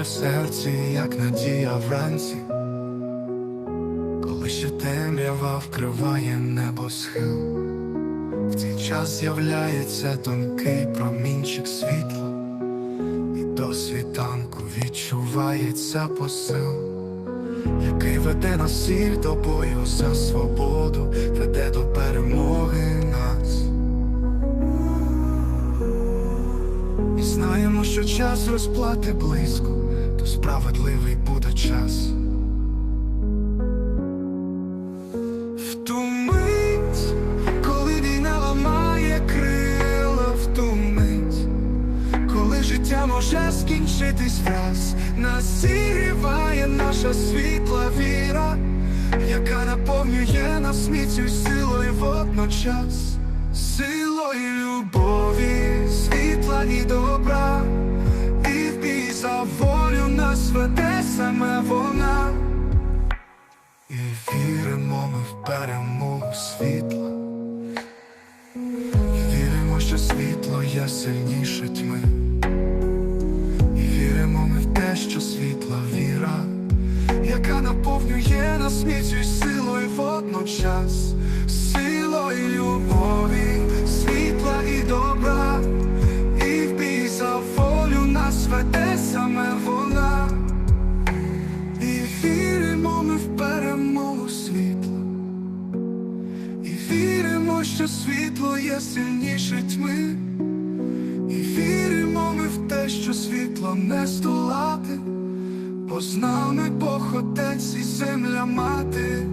в серці, як надія вранці, коли ще темрява вкриває небосхил, в цей час з'являється тонкий промінчик світла, і до світанку відчувається посил, який веде нас всіх до бою за свободу, веде до перемоги І знаємо, що час розплати близько, то справедливий буде час. В коли війна ламає крила, в коли життя може скінчитись враз, нас зігріває наша світла віра, яка наповнює нас міцю силою водночас, силою любові, світла нас саме вона. І віримо ми в перемогу світла, і віримо, що світло є сильніше тьми, і віримо ми в те, що світла віра, яка наповнює нас міцю силою водночас, що світло є сильніше тьми, і віримо ми в те, що світло не здолати, бо з нами Бог і земля мати.